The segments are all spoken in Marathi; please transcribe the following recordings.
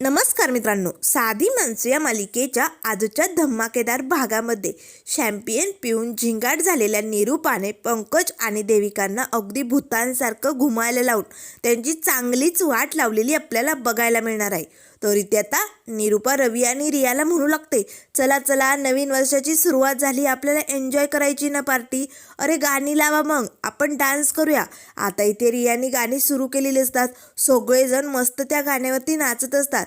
नमस्कार मित्रांनो साधी माणसं या मालिकेच्या आजच्या धमाकेदार भागामध्ये शॅम्पियन पिऊन झिंगाट झालेल्या निरूपाने पंकज आणि देविकांना अगदी भूतांसारखं घुमायला लावून त्यांची चांगलीच वाट लावलेली आपल्याला बघायला मिळणार आहे. तर इथे आता निरूपा रवी आणि रियाला म्हणू लागते चला चला नवीन वर्षाची सुरुवात झाली आपल्याला एन्जॉय करायची ना पार्टी अरे गाणी लावा मग आपण डान्स करूया. आता इथे रियाने गाणी सुरू केलेली असतात. सगळेजण मस्त त्या गाण्यावरती नाचत असतात.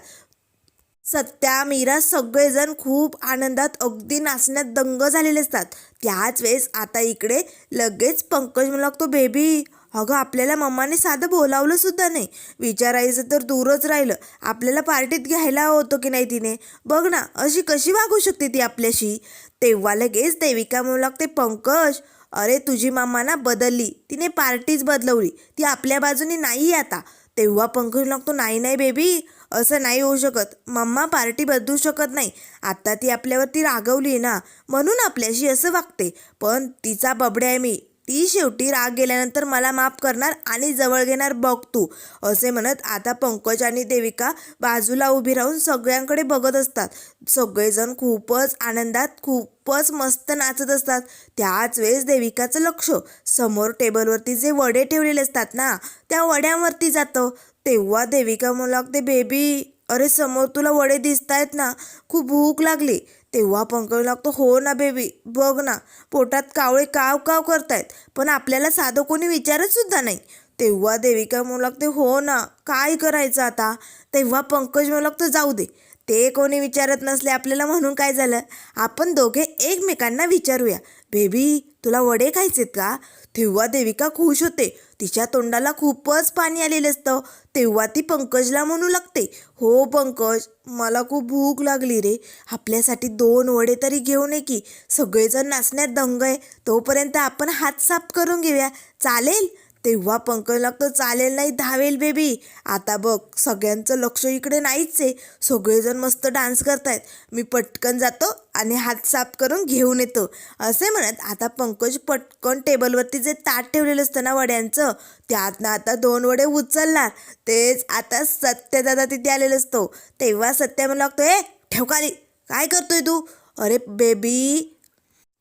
सत्या मीरा सगळेजण खूप आनंदात अगदी नाचण्यात दंग झालेले असतात. त्याच वेळेस आता इकडे लगेच पंकज म्हणू लागतो बेबी अगं आपल्याला मम्माने साधं बोलावलं सुद्धा नाही. विचारायचं तर दूरच राहिलं. आपल्याला पार्टीत घ्यायला होतं की नाही तिने? बघ ना अशी कशी वागू शकते ती आपल्याशी? तेव्हा लगेच देविका म्हणू लागते पंकज अरे तुझी मम्मा ना बदलली. तिने पार्टीच बदलवली. ती आपल्या बाजूने नाही आहे आता. तेव्हा पंकज लागतो नाही नाही बेबी. असं नाही होऊ शकत. मम्मा पार्टी बदलू शकत नाही. आत्ता ती आपल्यावरती रागवली आहे ना म्हणून आपल्याशी असं वागते. पण तिचा बबड्या आहे मी. ती शेवटी राग गेल्यानंतर मला माफ करणार आणि जवळ घेणार बघ तू. असे म्हणत आता पंकज आणि देविका बाजूला उभी राहून सगळ्यांकडे बघत असतात. सगळेजण खूपच आनंदात खूपच मस्त नाचत असतात. त्याच वेळेस देविकाचं लक्ष. समोर टेबलवरती जे वडे ठेवलेले असतात ना त्या वड्यांवरती जातं. तेव्हा देविका मला लागते बेबी अरे समोर तुला वडे दिसत आहेत ना. खूप भूक लागली. तेव्हा पंकज लागतो हो ना बेबी बघ ना पोटात कावळे काव काव करतायत पण आपल्याला साधं कोणी विचारत सुद्धा नाही. तेव्हा देविका म्हणू लागते हो ना काय करायचं आता? तेव्हा पंकज म्हणू लागतो जाऊ दे ते कोणी विचारत नसले आपल्याला म्हणून काय झालं? आपण दोघे एकमेकांना विचारूया. बेबी तुला वडे खायचेत का? तेव्हा देविका खुश होते तिच्या तोंडाला खूपच पाणी आलेलं असतं. तेव्हा ती पंकजला म्हणू लागते हो पंकज मला खूप भूक लागली रे. आपल्यासाठी दोन वडे तरी घेऊन ये की. सगळेजण नाचण्यात दंग आहे. तोपर्यंत आपण हात साफ करून घेऊया. चालेल? तेव्हा पंकज लागतो चालेल नाही धावेल बेबी आता बघ सगळ्यांचं लक्ष इकडे नाहीच आहे. सगळेजण मस्त डान्स करतायत. मी पटकन जातो आणि हात साफ करून घेऊन येतो. असे म्हणत आता पंकज पटकन टेबलवरती जे ताट ठेवलेलं असतं ना वड्यांचं त्यातनं आता दोन वडे उचलणार. तेच आता सत्यदादा तिथे आलेलं असतो. तेव्हा सत्य मला लागतो ए ठेव काली काय करतोय तू? अरे बेबी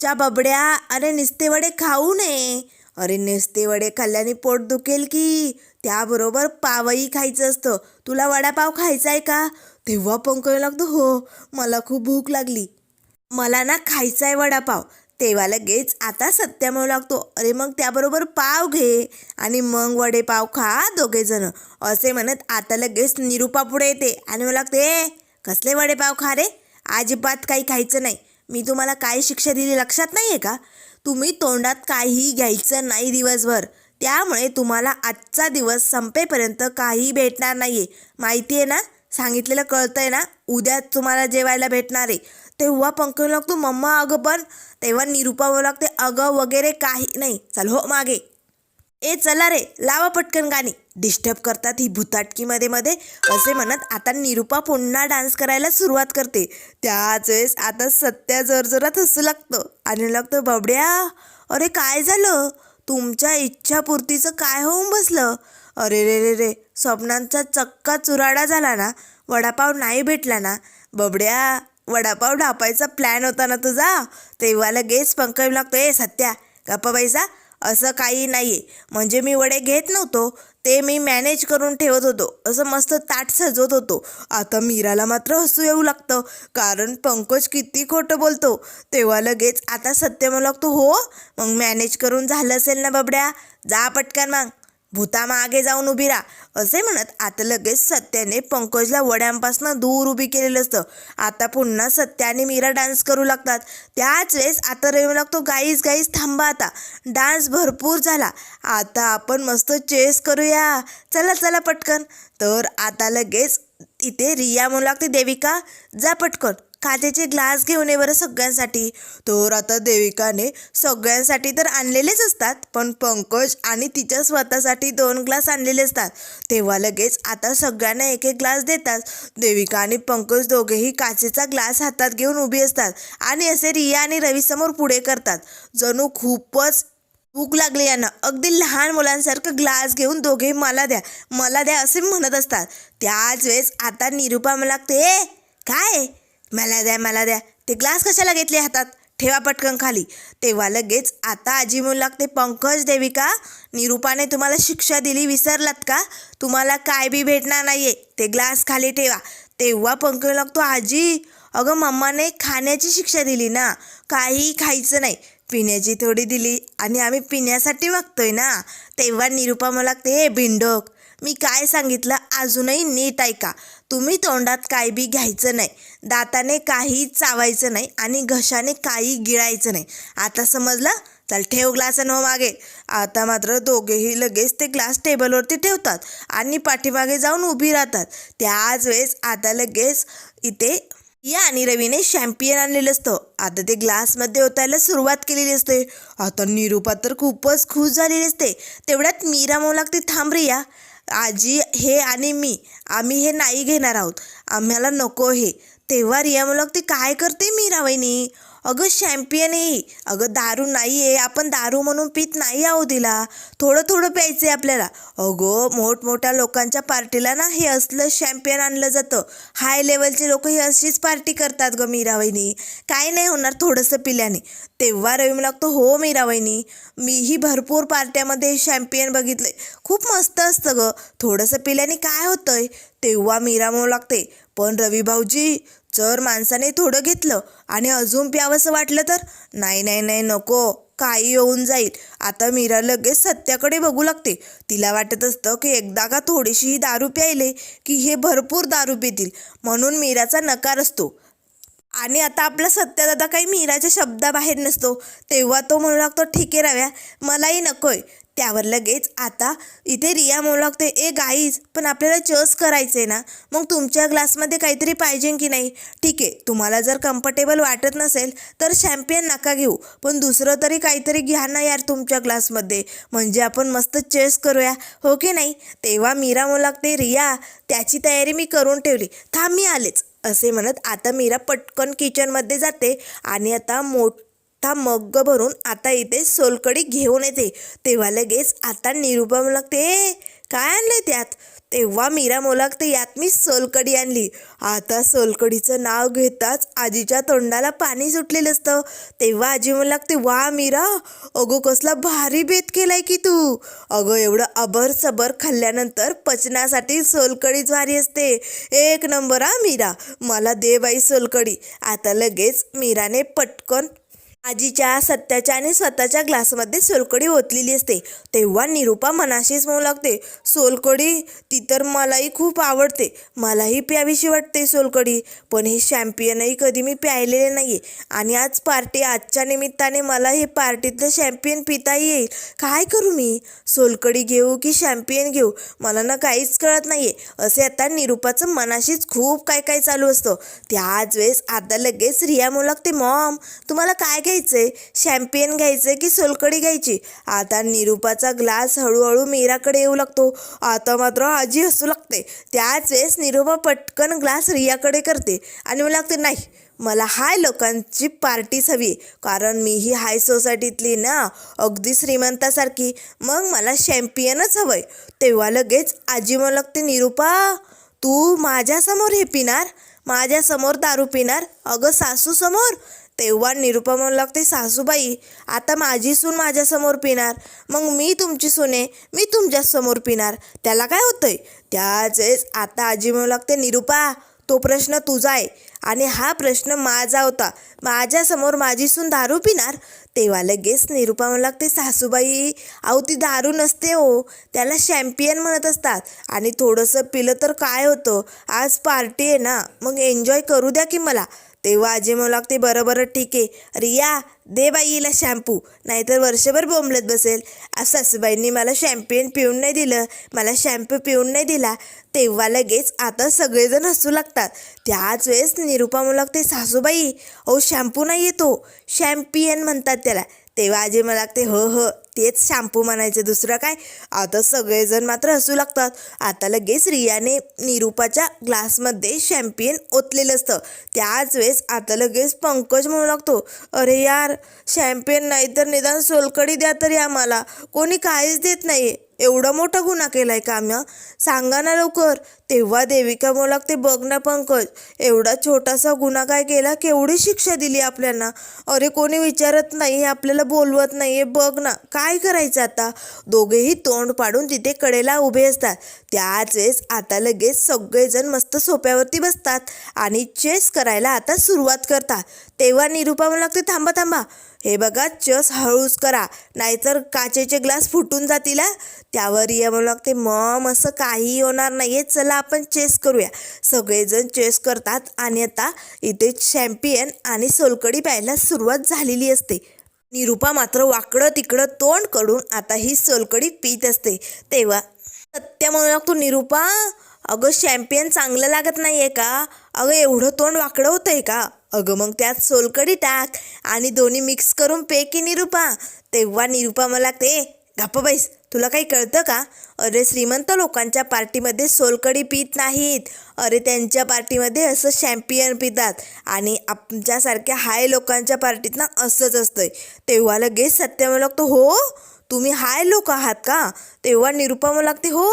च्या बबड्या अरे निस्ते वडे खाऊ नये. अरे नेस्ते वडे खाल्ल्याने पोट दुखेल की? त्याबरोबर पावही खायचं असतं. तुला वडापाव खायचा आहे का? तेव्हा पंकज लागतो हो मला खूप भूक लागली. मला ना खायचा आहे वडापाव. तेव्हा लगेच आता सत्यामेव म्हणू लागतो अरे मग त्याबरोबर पाव घे. आणि मग वडेपाव खा दोघेजणं असे म्हणत आता लगेच निरूपा पुढे येते आणि मला लागते ए कसले वडेपाव खा रे? अजिबात काही खायचं नाही. मी तुम्हाला काय शिक्षा दिली लक्षात नाही आहे का? तुम्ही तोंडात काहीही घ्यायचं नाही दिवसभर. त्यामुळे तुम्हाला आजचा दिवस संपेपर्यंत काही भेटणार नाही आहे माहिती आहे ना? सांगितलेलं कळतं आहे ना? उद्या तुम्हाला जेवायला भेटणार. आहे तेव्हा पंकज लागतो मम्मा अगं पण. तेव्हा निरूपा लागते अगं वगैरे काही नाही. चल हो मागे. ए चला रे लावा पटकन गाणी. डिस्टर्ब करतात ही भुताटकीमध्ये मध्ये असे म्हणत आता निरूपा पुन्हा डान्स करायला सुरुवात करते. त्याच वेळेस आता सत्या जोरजोरात हसू लागतं. आणि लागतं बबड्या अरे काय झालं? तुमच्या इच्छापूर्तीचं काय होऊन बसलं? अरे रे रे रे स्वप्नांचा चक्का चुराडा झाला ना. वडापाव नाही भेटला ना. बबड्या वडापाव ढापायचा प्लॅन होता ना तुझा? तेव्हा लगेच पंकज लागतो ए सत्या गप्पा बाईसा असं काही नाही आहे म्हणजे मी वडे घेत नव्हतो ते मी मॅनेज करून ठेवत होतो. असं मस्त ताट सजवत होतो. आता मीराला मात्र हसू येऊ लागतं. कारण पंकज किती खोटं बोलतो. तेव्हा लगेच आता सत्य म्हणू लागतो हो मग मॅनेज करून झालं असेल ना बबड्या? जा पटकन मग. भूतामागे जाऊन उभी राहा. असे म्हणत आता लगेच सत्याने पंकजला वड्यांपासून दूर उभी केलेलं असतं. आता पुन्हा सत्या आणि मीरा डान्स करू लागतात. त्याच वेळेस आता रवी लागतो गाईस गाईस थांबा आता. डान्स भरपूर झाला. आता आपण मस्त चेस करूया. चला चला पटकन. तर आता लगेच इथे रिया म्हणू लागते देविका जा पटकन. काचेचे ग्लास घेऊन ये बरं सगळ्यांसाठी. तर आता देविकाने सगळ्यांसाठी तर आणलेलेच असतात पण पंकज आणि तिच्या स्वतःसाठी दोन ग्लास आणलेले असतात. तेव्हा लगेच आता सगळ्यांना एक एक ग्लास देतात. देविका आणि पंकज दोघेही काचेचा ग्लास हातात घेऊन उभी असतात आणि असे रिया आणि रवीसमोर पुढे करतात. जणू खूपच भूक लागली यांना. अगदी लहान मुलांसारखं ग्लास घेऊन दोघे मला द्या मला द्या असे म्हणत असतात. त्याच वेळेस आता निरुपा मला लागते काय? मला द्या मला द्या. ते ग्लास कशाला घेतले हातात? ठेवा पटकन खाली. तेव्हा लगेच आता आजी म्हणू लागते पंकज देविका निरुपाने तुम्हाला शिक्षा दिली विसरलात का? तुम्हाला काय बी भेटणार नाहीये. ते ग्लास खाली ठेवा. तेव्हा पंकज लागतो आजी अगं मम्माने खाण्याची शिक्षा दिली ना. काही खायचं नाही. पिण्याची थोडी दिली आणि आम्ही पिण्यासाठी वागतोय ना. तेव्हा निरुपा मला लागते हे भिंडोक मी काय सांगितलं अजूनही नीट ऐका. तुम्ही तोंडात काय बी घ्यायचं नाही. दाताने काही चावायचं नाही आणि घशाने काही गिळायचं नाही. आता समजलं? चल ठेव ग्लास आणि हो मागे. आता मात्र दोघेही लगेच ते ग्लास टेबलवरती ठेवतात आणि पाठीमागे जाऊन उभी राहतात. त्याच वेळेस आता लगेच इथे या आणि रवीने शॅम्पियन आणलेलं असतं. आता ते ग्लासमध्ये ओतायला सुरुवात केलेली असते. आता निरूपा तर खूपच खुश झालेली असते. तेवढ्यात मीरा म्हणू लागते थांब रिया. आजी हे आणि मी आम्ही हे नाही घेणार आहोत. आम्हाला नको हे. तेव्हा रिया म्हणू ते काय करते मीराबाईनी अगं शॅम्पियन आहे अगं दारू नाही आहे. आपण दारू म्हणून पित नाही आहो तिला थोडं थोडं प्यायचं आहे आपल्याला. अगं मोठमोठ्या लोकांच्या पार्टीला ना हे असलं शॅम्पियन आणलं जातं. हाय लेवलचे लोक ही अशीच पार्टी करतात गं मीराबाईनी. काय नाही होणार थोडंसं पिल्याने. तेव्हा रवी मला लागतो हो मीरावहिनी मीही भरपूर पार्ट्यामध्ये शॅम्पियन बघितले. खूप मस्त असतं गं. थोडंसं पिल्याने काय होतंय? तेव्हा मीरा म्हणू लागते पण रवी भाऊजी जर माणसाने थोडं घेतलं आणि अजून प्यावंसं वाटलं तर नाही नाही नाही नको काही येऊन जाईल. आता मीरा लगेच सत्याकडे बघू लागते. तिला वाटत असतं की एकदा का थोडीशी दारू प्यायले की हे भरपूर दारू पितील. म्हणून मीराचा नकार असतो. आणि आता आपला सत्यदादा काही मीराच्या शब्दाबाहेर नसतो. तेव्हा तो म्हणू लागतो ठीक आहे रव्या मलाही नकोय. त्यावर लगेच आता इथे रिया म्हणू लागते ए गाईज पण आपल्याला चेस करायचं आहे ना मग तुमच्या ग्लासमध्ये काहीतरी पाहिजे की नाही? ठीक आहे तुम्हाला जर कम्फर्टेबल वाटत नसेल तर शॅम्पियन नका घेऊ पण दुसरं तरी काहीतरी घ्या ना यार तुमच्या ग्लासमध्ये म्हणजे आपण मस्त चेस करूया हो की नाही? तेव्हा मीरा म्हणू लागते रिया त्याची तयारी मी करून ठेवली. थांब मी आलेच. असे म्हणत आता मीरा पटकन किचनमध्ये जाते आणि आता मोठ मग्ग भरून आता इथे सोलकडी घेऊन येते. तेव्हा लगेच आता निरुपा म्हणू काय आणले त्यात? तेव्हा मीरा मोलागते यात मी सोलकडी आणली. आता सोलकडीचं नाव घेताच आजीच्या तोंडाला पाणी सुटलेलं असतं. तेव्हा आजी मला लागते वा मीरा अगो कसला भारी बेत केलाय की तू. अगं एवढं अबर सबर खाल्ल्यानंतर पचनासाठी सोलकडीच भारी असते. एक नंबर हा मीरा. मला दे बाई सोलकडी आता लगेच मीराने पटकन आजीच्या सत्याच्या आणि स्वतःच्या ग्लासमध्ये सोलकडी ओतलेली असते. तेव्हा निरूपा मनाशीच म्हणू लागते सोलकडी ती तर मलाही खूप आवडते मलाही प्यावीशी वाटते सोलकडी पण हे शॅम्पियनही कधी मी प्यायलेले नाही आहे आणि आज पार्टी आजच्या निमित्ताने मला हे पार्टीतलं शॅम्पियन पिता येईल. काय करू मी? सोलकडी घेऊ की शॅम्पियन घेऊ? मला ना काहीच कळत नाही आहे असे आता निरूपाचं मनाशीच खूप काय काय चालू असतं. त्याच वेळेस आता लगेच रिया म्हणू लागते मॉम तुम्हाला काय काय घ्यायचे शॅम्पियन घ्यायचे की सोलकडी घ्यायची? आता निरूपाचा ग्लास हळूहळू मीराकडे येऊ लागतो. आता मात्र आजी हसू लागते. त्याच वेळेस निरूपा पटकन ग्लास रियाकडे करते आणि मला लागते नाही मला हाय लोकांची पार्टीच हवी कारण मी ही हाय सोसायटीतली ना अगदी श्रीमंतासारखी. मग मला शॅम्पियनच हवंय. तेव्हा लगेच आजी मला लागते निरूपा तू माझ्यासमोर हे पिणार? माझ्यासमोर दारू पिणार? अगं सासू समोर तेव्हा निरुपा म्हणू लागते सासूबाई आता माझी सून माझ्यासमोर पिणार. मग मी तुमची सुने मी तुमच्यासमोर पिणार. त्याला काय होतंय? त्याच वेळेस आता आजी म्हणू लागते निरुपा तो प्रश्न तुझा आहे आणि हा प्रश्न माझा होता. माझ्यासमोर माझी सून दारू पिणार. तेव्हा लगेच निरुपा म्हणू लागते सासूबाई अहो ती दारू नसते हो. त्याला शॅम्पियन म्हणत असतात आणि थोडंसं पिलं तर काय होतं? आज पार्टी आहे ना मग एन्जॉय करू द्या की मला. तेव्हा आजी म्हणू लागते बरं बरं ठीक आहे. रिया दे बाईला शॅम्पू नाहीतर वर्षभर बोंबलत बसेल. आज सासूबाईंनी मला शॅम्पियन पिऊन नाही दिलं. मला शॅम्पू पिऊन नाही दिला. तेव्हा लगेच आता सगळेजण हसू लागतात. त्याच वेळेस निरुपा म्हणू लागते सासूबाई अहो शॅम्पू नाही येतो. शॅम्पियन म्हणतात त्याला. तेव्हा आजी मला लागते हो हो. तेच शॅम्पू म्हणायचे दुसरं काय? आता सगळेजण मात्र हसू लागतात. आता लगेच रियाने निरूपाच्या ग्लासमध्ये शॅम्पियन ओतलेलं असतं. त्याच वेळेस आता लगेच पंकज म्हणू लागतो अरे यार शॅम्पियन नाही तर निदान सोलकडी द्या तरी आम्हाला. कोणी काहीच देत नाही एवढा मोठा गुन्हा केलाय का आम्ही सांगा ना लवकर. तेव्हा देविका मला ते बघ ना पंकज. एवढा छोटासा गुन्हा काय केला? केवढी शिक्षा दिली आपल्याला? अरे कोणी विचारत नाही आपल्याला बोलवत नाही. बघ ना काय करायचं आता? दोघेही तोंड पाडून तिथे कडेला उभे असतात. त्याच वेळेस आता लगेच सगळेजण मस्त सोप्यावरती बसतात आणि चेस करायला आता सुरुवात करतात. तेव्हा निरूपा म्हणू लागते थांबा थांबा. हे बघा चस हळूच करा. नाहीतर काचेचे ग्लास फुटून जातील त्यावर रिया म्हणू लागते मम असं काही होणार नाहीये. चला आपण चेस करूया. सगळेजण चेस करतात आणि आता इथे चॅम्पियन आणि सोलकडी प्यायला सुरुवात झालेली असते. निरूपा मात्र वाकडं तिकडं तोंडकडून आता ही सोलकडी पीत असते. तेव्हा सत्य म्हणू लागतो निरूपा अगं शॅम्पियन चांगलं लागत नाही आहे का? अगं एवढं तोंड वाकडं होतंय का? अगं मग त्यात सोलकडी टाक आणि दोन्ही मिक्स करून पे की निरूपा. तेव्हा निरूपा मला ते गप्प बैस तुला काही कळतं का? अरे श्रीमंत लोकांच्या पार्टीमध्ये सोलकडी पित नाहीत. अरे त्यांच्या पार्टीमध्ये असं शॅम्पियन पितात. आणि आमच्यासारख्या हाय लोकांच्या पार्टीत ना असंच असतंय. तेव्हा लगेच सत्य म्हणू तो हो? तुम्ही हाय लोक आहात का? तेव्हा निरूपा लागते हो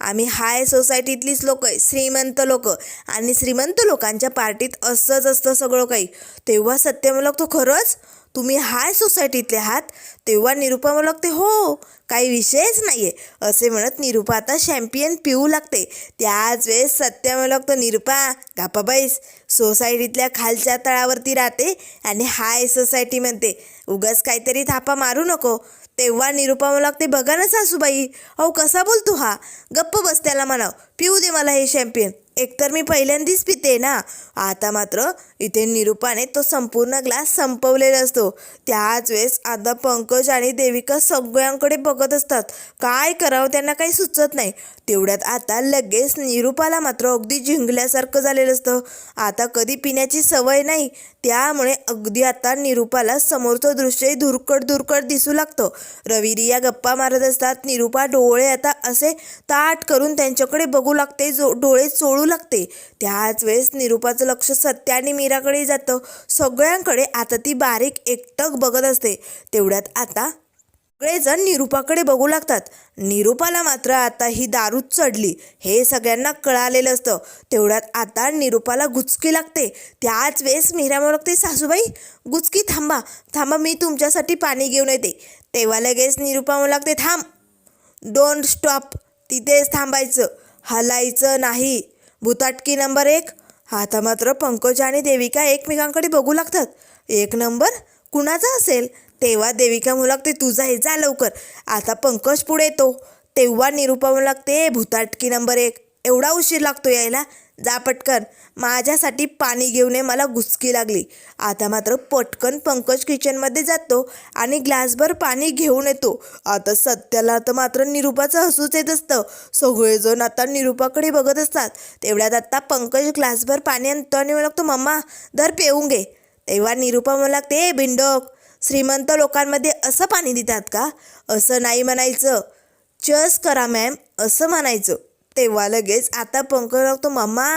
आम्ही हाय सोसायटीतलीच लोक आहे श्रीमंत लोक. आणि श्रीमंत लोकांच्या पार्टीत असंच असतं सगळं काही. तेव्हा सत्यम लागतो खरंच? तुम्ही हाय सोसायटीतले आहात? तेव्हा निरूपा लागते हो काही विषयच नाही आहे असे म्हणत निरुपा आता शॅम्पियन पिऊ लागते. त्याच वेळेस सत्य लागतो निरुपा गापाबाईस सोसायटीतल्या खालच्या तळावरती राहते आणि हाय सोसायटी म्हणते. उगाच काहीतरी थापा मारू नको. तेव्हा निरुपा लागते बघा ना सासूबाई अहो कसा बोलतो हा? गप्प बस त्याला म्हणाव. पिऊ दे मला हे शॅम्पियन एकतर मी पहिल्यांदाच पिते ना. आता मात्र इथे निरूपाने तो संपूर्ण ग्लास संपवलेला असतो. त्याच वेळेस आता पंकज आणि देविका सगळ्यांकडे बघत असतात. काय करावं त्यांना काही सुचत नाही. तेवढ्यात आता लगेच निरूपाला मात्र अगदी जिंकल्यासारखं झालेलं असतं. आता कधी पिण्याची सवय नाही. त्यामुळे अगदी आता निरूपाला समोरचं दृश्य धुरकट धुरकट दिसू लागतं. रविरिया गप्पा मारत असतात. निरूपा डोळे आता असे ताट करून त्यांच्याकडे बघू लागते जो डोळे चोळू लागते. त्याच वेळेस निरूपाचं लक्ष सत्य आणि मीराकडे जातं. सगळ्यांकडे आता ती बारीक एकटक बघत असते. तेवढ्यात आता सगळेजण निरूपाकडे बघू लागतात. निरूपाला मात्र आता ही दारू चढली. हे सगळ्यांना कळालेलं असतं. तेवढ्यात आता निरूपाला गुचकी लागते. त्याच वेळेस मीरा म्हणू लागते सासूबाई गुचकी थांबा. थांबा मी तुमच्यासाठी पाणी घेऊन येते. तेव्हा लगेच निरूपा म्हणू लागते थांब. डोंट स्टॉप तिथेच थांबायचं. हलायचं नाही. भूताटकी नंबर एक. आता मात्र पंकज आणि देविका एकमेकांकडे बघू लागतात. एक नंबर कुणाचा असेल? तेव्हा देविका म्हणू लागते तुझा हे जा लवकर. आता पंकज पुढे येतो. तेव्हा निरूपा म्हणू लागते भूताटकी नंबर एक. एवढा उशीर लागतो यायला. जा पटकन. माझ्यासाठी पाणी घेऊन ये मला घुसकी लागली. आता मात्र पटकन पंकज किचनमध्ये जातो आणि ग्लासभर पाणी घेऊन येतो. आता सत्याला तर मात्र निरूपाचं हसूच येत असतं. सगळेजण आता निरूपाकडे बघत असतात. तेवढ्यात आता पंकज ग्लासभर पाणी आणतो आणि म्हणतो मम्मा दर पेऊन घे. तेव्हा निरूपा म्हणू लागते "ए, बिंडोक श्रीमंत लोकांमध्ये असं पाणी देतात का? असं नाही म्हणायचं. चस करा मॅम असं म्हणायचं. तेव्हा लगेच आता पंकज लागतो मम्मा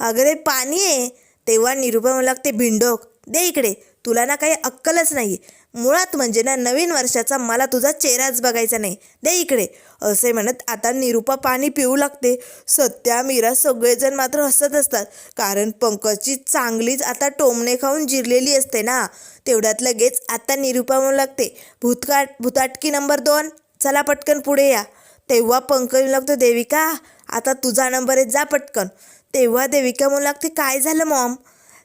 अगरे पाणी आहे. तेव्हा निरुपा म्हणू लागते भिंडोक दे इकडे तुला ना काही अक्कलच नाही मुळात म्हणजे ना नवीन वर्षाचा मला तुझा चेहराच बघायचा नाही. दे इकडे. असे म्हणत आता निरुपा पाणी पिऊ लागते. सत्या मीरा सगळेजण मात्र हसत असतात. कारण पंकजची चांगलीच आता टोमणे खाऊन जिरलेली असते ना. तेवढ्यात लगेच आता निरुपा म्हणू लागते भूतकाट भूताटकी नंबर दोन. चला पटकन पुढे या. तेव्हा पंकज लागतो देविका आता तुझा नंबर आहे जा पटकन. तेव्हा देविका म्हणू लागते काय झालं मॉम?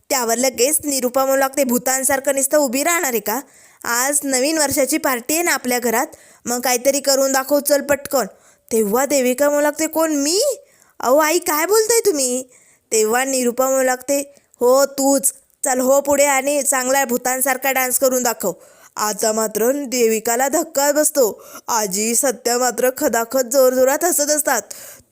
त्यावर लगेच निरूपा म्हणू लागते भूतांसारखं नुसतं उभी राहणार आहे का? आज नवीन वर्षाची पार्टी आहे ना आपल्या घरात मग काहीतरी करून दाखव चल पटकन. तेव्हा देविका म्हणू लागते कोण मी? अहो आई काय बोलताय तुम्ही? तेव्हा निरूपा म्हणू लागते हो तूच. चल हो पुढे आणि चांगला भूतांसारखा डान्स करून दाखव. आता मात्र देविकाला धक्का बसतो. आजी सत्या मात्र खदाखत जोरजोरात हसत असतात.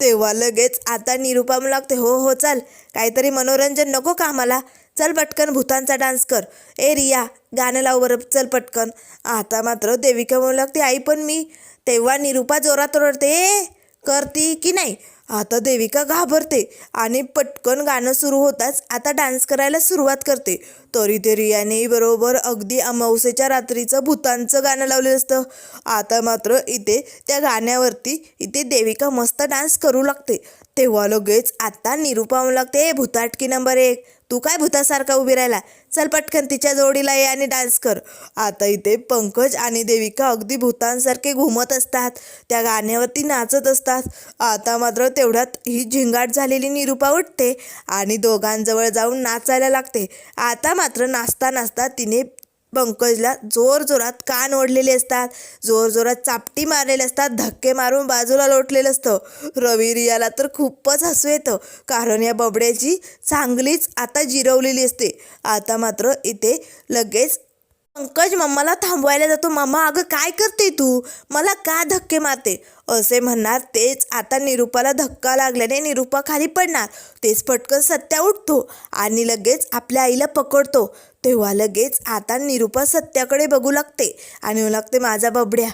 तेव्हा लगेच आता निरुपम लागते हो हो चल. काहीतरी मनोरंजन नको का आम्हाला चल पटकन भूतांचा डान्स कर. ए रिया गाणं लाव बरं. चल पटकन. आता मात्र देविका म्हणू लागते आई पण मी. तेव्हा निरुपा जोरात ओरडते ए करती की नाही? आता देविका घाबरते आणि पटकन गाणं सुरू होताच आता डान्स करायला सुरुवात करते. तरी ते रियाने बरोबर अगदी अमावस्येच्या रात्रीचं भूतांचं गाणं लावलेलं असतं. आता मात्र इथे त्या गाण्यावरती इथे देविका मस्त डान्स करू लागते. तेव्हा लगेच आता निरूपा लागते भूताटकी नंबर एक. तू काय भूतासारखा उभी राहिला? चल पटकन तिच्या जोडीला ये आणि डान्स कर. आता इथे पंकज आणि देविका अगदी भूतांसारखे घुमत असतात. त्या गाण्यावरती नाचत असतात. आता मात्र तेवढ्यात ही झिंगाट झालेली निरूपा उठते आणि दोघांजवळ जाऊन नाचायला लागते. आता मात्र नाचता नाचता तिने पंकजला जोर जोरात कान ओढलेले असतात. जोर जोरात चापटी मारलेले असतात. धक्के मारून बाजूला लोटलेलं असतं. रवी रियाला तर खूपच हसू येतं. कारण या बबड्याची चांगलीच आता जिरवलेली असते. आता मात्र इथे लगेच पंकज मम्माला थांबवायला जातो. मम्मा अगं काय करते तू? मला का धक्के मारते? असे म्हणणार तेच आता निरूपाला धक्का लागल्याने निरूपा खाली पडणार. तेच पटकन सत्या उठतो आणि लगेच आपल्या आईला पकडतो. तेव्हा लगेच आता निरूपा सत्याकडे बघू लागते आणि म्हणू लागते माझा बबड्या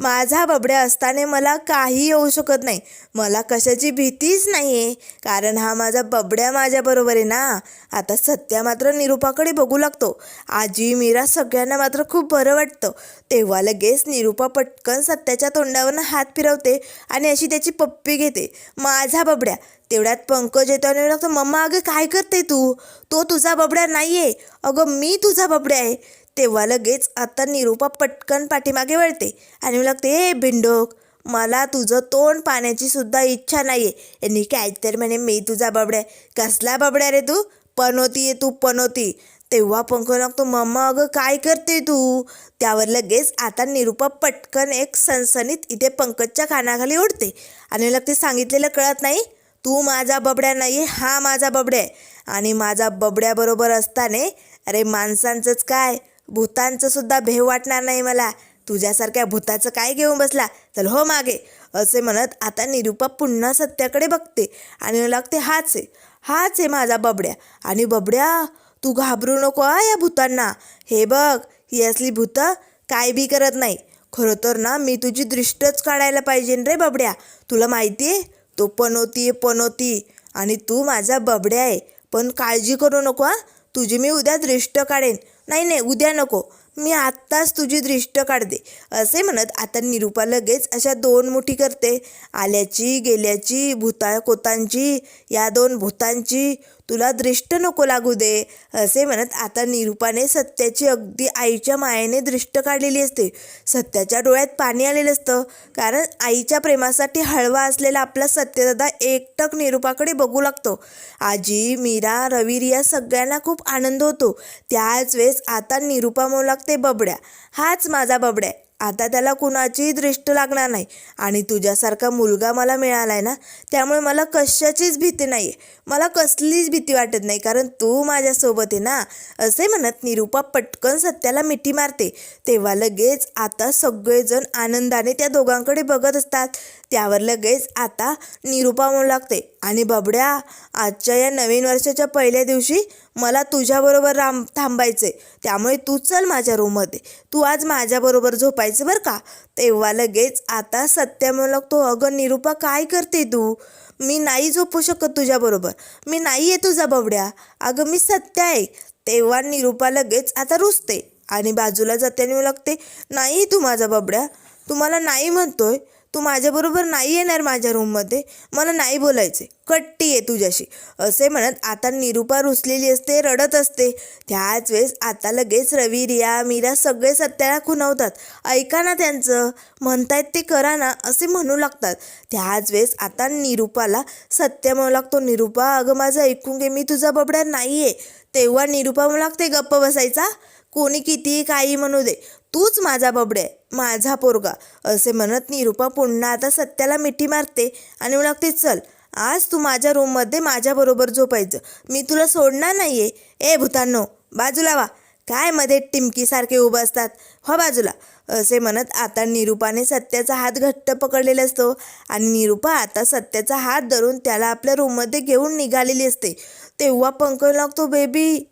माझा बबड्या असताना मला काही येऊ शकत नाही. मला कशाची भीतीच नाही आहे कारण हा माझा बबड्या माझ्याबरोबर आहे ना. आता सत्या मात्र निरूपाकडे बघू लागतो. आजी मीरा सगळ्यांना मात्र खूप बरं वाटतं. तेव्हा लगेच निरूपा पटकन सत्याच्या तोंडावरनं हात फिरवते आणि अशी त्याची पप्पी घेते. माझा बबड्या तेवढ्यात पंकज येतो आणि लागतो मम्मा अगं काय करते तू? तो तुझा बबड्या नाही आहे अगं मी तुझा बबड्या आहे. तेव्हा लगेच आता निरूपा पटकन पाठीमागे वळते आणि मला लागते हे बिंडोक मला तुझं तोंड पाण्याची सुद्धा इच्छा नाही आहे यांनी काय तर म्हणे मी तुझा बाबड्या आहे. कसला बाबड्या रे तू? पनोती आहे तू पनोती. तेव्हा पंख लागतो मम्मा अगं काय करते तू? त्यावर लगेच आता निरूपा पटकन एक सणसणीत इथे पंकजच्या कानाखाली उडते आणि लागते सांगितलेलं कळत नाही. तू माझा बबड्या नाही हा माझा बबड्या आहे. आणि माझा बबड्याबरोबर असताना अरे माणसांचंच काय? भूतांचं सुद्धा भेव वाटणार नाही मला. तुझ्यासारख्या भूताचं काय घेऊन बसला? चल हो मागे. असे म्हणत आता निरूपा पुन्हा सत्याकडे बघते आणि लागते हाच आहे. हाच आहे माझा बबड्या. आणि बबड्या तू घाबरू नको आ या भूतांना. हे बघ ही असली भूतं काय बी करत नाही. खरं तर ना मी तुझी दृष्टच काढायला पाहिजे रे बबड्या. तुला माहिती आहे तो पनोती आहे पनोती. आणि तू माझा बबड्या आहे. पण काळजी करू नको आ तुझी मी उद्या दृष्ट काढेन. नाही नाही उद्या नको. मी आत्ताच तुझी दृष्ट काढते. असे म्हणत आता निरूपा लगेच अशा दोन मुठी करते. आल्याची गेल्याची भूता कोतांची या दोन भूतांची तुला दृष्ट नको लागू दे असे म्हणत आता निरूपाने सत्याची अगदी आईच्या मायेने दृष्ट काढलेली असते. सत्याच्या डोळ्यात पाणी आलेलं असतं. कारण आईच्या प्रेमासाठी हळवा असलेला आपला सत्यदादा एकटक निरूपाकडे बघू लागतो. आजी मीरा रवी रिया सगळ्यांना खूप आनंद होतो. त्याच वेळेस आता निरूपा मोलागते लागते बबड्या हाच माझा बबड्या. आहे. आता त्याला कुणाचीही दृष्ट लागणार नाही. आणि तुझ्यासारखा मुलगा मला मिळाला आहे ना त्यामुळे मला कशाचीच भीती नाही आहे मला कसलीच भीती वाटत नाही कारण तू माझ्यासोबत आहे ना. असे म्हणत निरूपा पटकन सत्याला मिठी मारते. तेव्हा लगेच आता सगळेजण आनंदाने त्या दोघांकडे बघत असतात. त्यावर लगेच आता निरूपा म्हणू लागते. आणि बबड्या आजच्या या नवीन वर्षाच्या पहिल्या दिवशी मला तुझ्याबरोबर राम थांबायचे. त्यामुळे तू चल माझ्या रूममध्ये तू आज माझ्याबरोबर झोपायचं बरं का? तेव्हा लगेच आता सत्य म्हणू लागतो अगं निरूपा काय करते तू? मी नाही झोपू शकत तुझ्याबरोबर. मी नाही आहे तुझा बबड्या. अगं मी सत्य आहे. तेव्हा निरूपा लगेच आता रुसते. आणि बाजूला जाते आणि लागते नाही तू माझा बबड्या. तुम्हाला नाही म्हणतोय. तू माझ्याबरोबर नाही येणार माझ्या रूममध्ये मला नाही बोलायचे कट्टी आहे तुझ्याशी. असे म्हणत आता निरूपा रुसलेली असते रडत असते. त्याच वेळेस आता लगेच रवी रिया मीरा सगळे सत्याला खुणवतात. ऐका ना त्यांचं. म्हणतायत ते करा ना असे म्हणू लागतात. त्याच वेळेस आता निरूपाला सत्य म्हणू लागतो निरूपा अगं माझं ऐकून घे मी तुझा बबड्या नाही आहे तेव्हा निरूपा म्हणू लागते गप्प बसायचा? कोणी कितीही काही म्हणू दे तूच माझा बबडे माझा पोरगा. असे म्हणत निरूपा पुन्हा आता सत्याला मिठी मारते आणि म्हणू लागते चल आज तू माझ्या रूममध्ये माझ्याबरोबर झोपायचं. मी तुला सोडणार नाही आहे ए भूतांनो बाजूला वा. काय मध्ये टिमकीसारखे उभं असतात? हो बाजूला. असे म्हणत आता निरूपाने सत्याचा हात घट्ट पकडलेला असतो आणि निरूपा आता सत्याचा हात धरून त्याला आपल्या रूममध्ये घेऊन निघालेली असते. तेव्हा पंकज लागतो बेबी.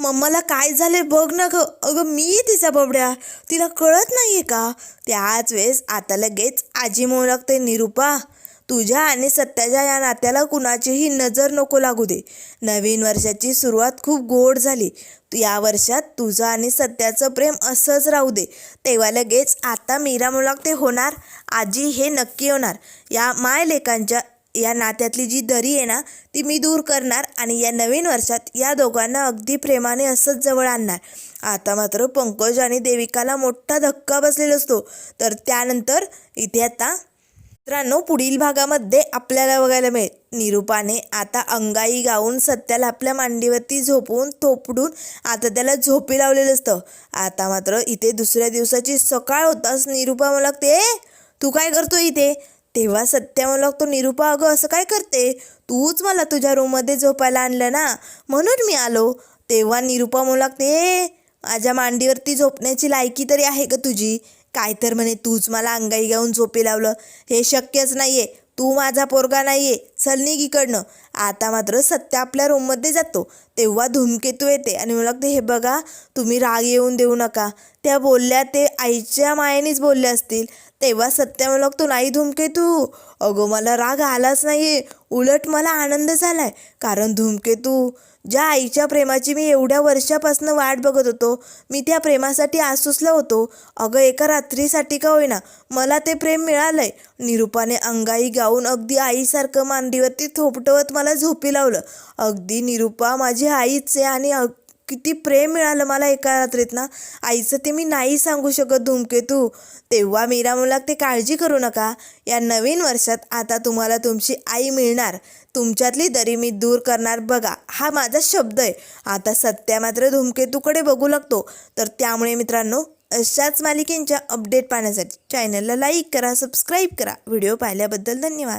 मम्माला काय झाले बघ ना ग. अगं मी तिचा बबड्या. तिला कळत नाही आहे का? त्याच वेळेस आता लगेच आजी म्हणू लागते निरुपा तुझ्या आणि सत्याच्या या नात्याला कुणाचीही नजर नको लागू दे. नवीन वर्षाची सुरुवात खूप गोड झाली. या वर्षात तुझं आणि सत्याचं प्रेम असंच राहू दे. तेव्हा लगेच आता मीरा मुलाक ते होणार. आजी हे नक्की होणार. या माय लेकांच्या या नात्यातली जी दरी आहे ना ती मी दूर करणार आणि या नवीन वर्षात या दोघांना अगदी प्रेमाने असंच जवळ आणणार. आता मात्र पंकज आणि देविकाला मोठा धक्का बसलेला असतो. तर त्यानंतर इथे आता मित्रांनो पुढील भागामध्ये आपल्याला बघायला मिळेल. निरूपाने आता अंगाई गाऊन सत्याला आपल्या मांडीवरती झोपून थोपडून आता त्याला झोपी लावलेलं असतं. आता मात्र इथे दुसऱ्या दिवसाची सकाळ होताच निरूपा मला लागते तू काय करतो इथे? तेव्हा सत्या मला लागतो निरूपा अगं असं काय करते? तूच मला तुझ्या रूममध्ये झोपायला आणलं ना? म्हणून मी आलो. तेव्हा निरूपा म्हणू लागते माझ्या मांडीवरती झोपण्याची लायकी तरी आहे का तुझी? काय तर म्हणे तूच मला अंगाई गाऊन झोपी लावलं. हे शक्यच नाहीये. तू माझा पोरगा नाहीये. चल निघ इकडनं. आता मात्र सत्य आपल्या रूममध्ये जातो. तेव्हा धूमकेतू येते आणि मला लागते हे बघा तुम्ही राग येऊन देऊ नका. त्या बोलल्या ते आईच्या मायेनेच बोलल्या असतील. तेव्हा सत्य मला लागतो नाही धूमकेतू अगो मला राग आलाच नाही उलट मला आनंद झालाय. कारण धूमकेतू ज्या आईच्या प्रेमाची मी एवढ्या वर्षापासून वाट बघत होतो मी त्या प्रेमासाठी आसुसला होतो. अगं एका रात्रीसाठी का होईना मला ते प्रेम मिळालंय. निरूपाने अंगाई गाऊन अगदी आईसारखं मांडीवरती थोपटवत मला झोपी लावलं. अगदी निरूपा माझी आईच आहे आणि अग- किती प्रेम मिळालं मला एका रात्रीत ना. आईचं ते मी नाही सांगू शकत धूमकेतू तेव्हा मीरा मुलाक ते काळजी करू नका. या नवीन वर्षात आता तुम्हाला तुमची आई मिळणार. तुमच्यातली दरी मी दूर करणार. बघा हा माझा शब्द आहे. आता सत्या मात्र धूमकेतूकडे बघू लागतो. तर त्यामुळे मित्रांनो अशाच मालिकेंच्या अपडेट पाहण्यासाठी चॅनलला लाईक करा सबस्क्राईब करा. व्हिडिओ पाहिल्याबद्दल धन्यवाद.